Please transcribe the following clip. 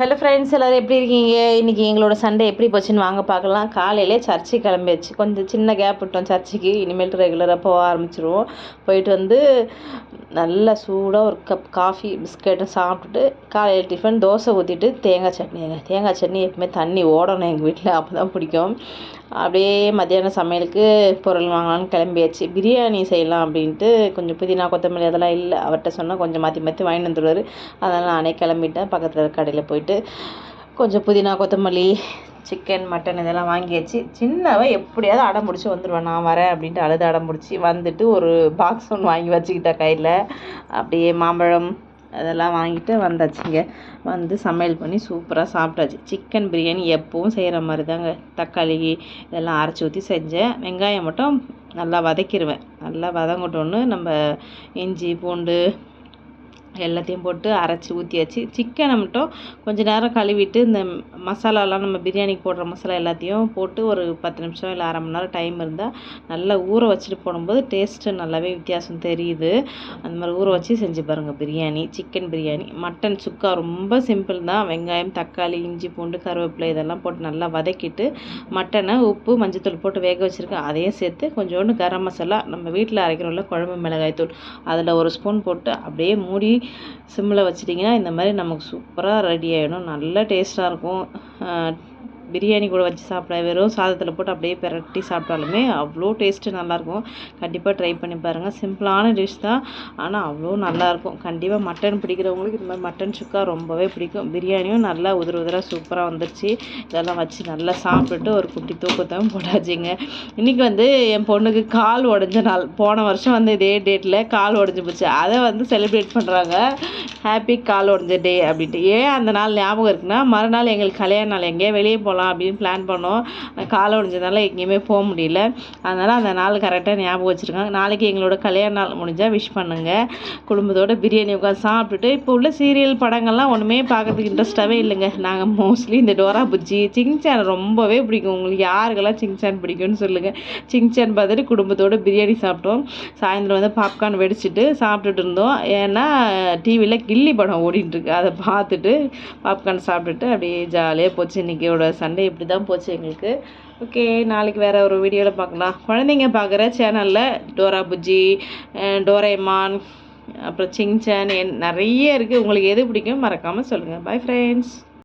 Hello friends எல்லோரும் எப்படி இருக்கீங்க? இன்றைக்கி எங்களோட சண்டே எப்படி போச்சுன்னு வாங்க பார்க்கலாம். காலையிலே சர்ச்சுக்கு கிளம்பியாச்சு. கொஞ்சம் சின்ன கேப் விட்டோம் சர்ச்சுக்கு. இனிமேல் ரெகுலராக போக ஆரம்பிச்சிருவோம். போயிட்டு வந்து நல்லா சூடாக ஒரு கப் காஃபி பிஸ்கெட்டும் சாப்பிட்டுட்டு காலையில் டிஃபன் தோசை ஊற்றிட்டு தேங்காய் சட்னி. தேங்காய் சட்னி எப்பவுமே தண்ணி ஓடணும் எங்கள் வீட்டில் அப்போ தான் பிடிக்கும். அப்படியே மத்தியானம் சமையலுக்கு பொருள் வாங்கலாம்னு கிளம்பியாச்சு. பிரியாணி செய்யலாம் அப்படின்ட்டு கொஞ்சம் புதினா கொத்தமல்லி அதெல்லாம் இல்லை. அவர்கிட்ட சொன்னால் கொஞ்சம் மாற்றி மாற்றி வாங்கிட்டு வந்துடுவார் அதனால் நானே கிளம்பிட்டேன். பக்கத்தில் இருக்க கடையில் போயிட்டு கொஞ்சம் புதினா கொத்தமல்லி சிக்கன் மட்டன் இதெல்லாம் வாங்கியாச்சு. சின்னவ எப்படியாவது அடம் பிடிச்சி வந்துடுவேன் நான் வரேன் அப்படின்ட்டு அழுது அடம் பிடிச்சி வந்துட்டு ஒரு பாக்ஸ் ஒன்று வாங்கி வச்சுக்கிட்டேன் கையில். அப்படியே மாம்பழம் அதெல்லாம் வாங்கிட்டு வந்தாச்சுங்க. வந்து சமையல் பண்ணி சூப்பராக சாப்பிட்டாச்சு. சிக்கன் பிரியாணி எப்பவும் செய்கிற மாதிரி தாங்க தக்காளி இதெல்லாம் அரைச்சி ஊற்றி செஞ்சேன். வெங்காயம் மட்டும் நல்லா வதக்கிடுவேன் நல்லா வதங்கட்டோன்னு நம்ம இஞ்சி பூண்டு எல்லாத்தையும் போட்டு அரைச்சி ஊற்றியாச்சு சிக்கனை மட்டும் கொஞ்சம் நேரம் கழுவிட்டு இந்த மசாலாலாம் நம்ம பிரியாணிக்கு போடுற மசாலா எல்லாத்தையும் போட்டு ஒரு பத்து நிமிஷம் இல்லை அரை மணி நேரம் டைம் இருந்தால் நல்லா ஊற வச்சுட்டு போடும்போது டேஸ்ட்டு நல்லாவே வித்தியாசம் தெரியுது. அந்த மாதிரி ஊற வச்சு செஞ்சு பாருங்கள் பிரியாணி சிக்கன் பிரியாணி மட்டன் சுக்கா ரொம்ப சிம்பிள் தான். வெங்காயம் தக்காளி இஞ்சி பூண்டு கருவேப்பிலை இதெல்லாம் போட்டு நல்லா வதக்கிட்டு மட்டனை உப்பு மஞ்சத்தூள் போட்டு வேக வச்சுருக்கேன் அதையும் சேர்த்து கொஞ்சோண்டு கரம் மசாலா நம்ம வீட்டில் அரைக்கிறோம்ல குழம்பு மிளகாய் தூள் அதில் ஒரு ஸ்பூன் போட்டு அப்படியே மூடி சிம்மில் வச்சிட்டிங்கன்னா இந்த மாதிரி நமக்கு சூப்பராக ரெடி ஆகிடும் நல்ல டேஸ்ட்டாக இருக்கும். பிரியாணி கூட வச்சு சாப்பிட வெறும் சாதத்தில் போட்டு அப்படியே பிரட்டி சாப்பிட்டாலுமே அவ்வளோ டேஸ்ட்டு நல்லாயிருக்கும். கண்டிப்பாக ட்ரை பண்ணி பாருங்கள் சிம்பிளான டிஷ் தான். ஆனால் அவ்வளோ நல்லாயிருக்கும். கண்டிப்பாக மட்டன் பிடிக்கிறவங்களுக்கு இந்த மாதிரி மட்டன் சுக்கா ரொம்பவே பிடிக்கும். பிரியாணியும் நல்லா உதிர உதிராக சூப்பராக வந்துருச்சு. இதெல்லாம் வச்சு நல்லா சாப்பிட்டுட்டு ஒரு குட்டி தூக்கத்தையும் போடாச்சிங்க இன்றைக்கி வந்து என் பொண்ணுக்கு கால் உடஞ்ச நாள். போன வருஷம் வந்து இதே டேட்டில் கால் உடஞ்சி போச்சு. அதை வந்து செலிப்ரேட் பண்ணுறாங்க ஹாப்பி கால் உடஞ்ச டே அப்படின்ட்டு. ஏன் அந்த நாள் ஞாபகம் இருக்குன்னா மறுநாள் எங்களுக்கு கல்யாண நாள். எங்கேயோ வெளியே போகலாம் போகலாம் அப்படின்னு பிளான் பண்ணோம். காலை ஒடிஞ்சதுனால எங்கேயுமே போக முடியல. அதனால் அந்த நாள் கரெக்டாக ஞாபகம் வச்சுருக்காங்க. நாளைக்கு எங்களோட கல்யாண நாள் முடிஞ்சால் விஷ் பண்ணுங்கள் குடும்பத்தோட பிரியாணி உட்காந்து சாப்பிட்டுட்டு இப்போ உள்ள சீரியல் படங்கள்லாம் ஒன்றுமே பார்க்குறதுக்கு இன்ட்ரெஸ்ட்டாகவே இல்லைங்க. நாங்கள் மோஸ்ட்லி இந்த டோரா புஜ்ஜி சிங்சான் ரொம்பவே பிடிக்கும். உங்களுக்கு யாருக்கெல்லாம் சிங்சான் பிடிக்கும்னு சொல்லுங்கள் சிங்சான் பார்த்துட்டு குடும்பத்தோட பிரியாணி சாப்பிட்டோம். சாயந்தரம் வந்து பாப்கார்ன் வெடிச்சிட்டு சாப்பிட்டுட்டு இருந்தோம். ஏன்னா டிவியில் கில்லி படம் ஓடிட்டுருக்கு அதை பார்த்துட்டு பாப்கார்ன் சாப்பிட்டுட்டு அப்படியே ஜாலியாக போச்சு. இன்றைக்கியோட சண்டே சண்டே இப்படி தான் போச்சு எங்களுக்கு. ஓகே நாளைக்கு வேறு ஒரு வீடியோவில் பார்க்கலாம். குழந்தைங்க பார்க்குற சேனலில் டோரா புஜ்ஜி டோரேமான் அப்புறம் சிங்சான் நிறைய இருக்குது உங்களுக்கு எது பிடிக்கும் மறக்காமல் சொல்லுங்கள் பாய் ஃப்ரெண்ட்ஸ்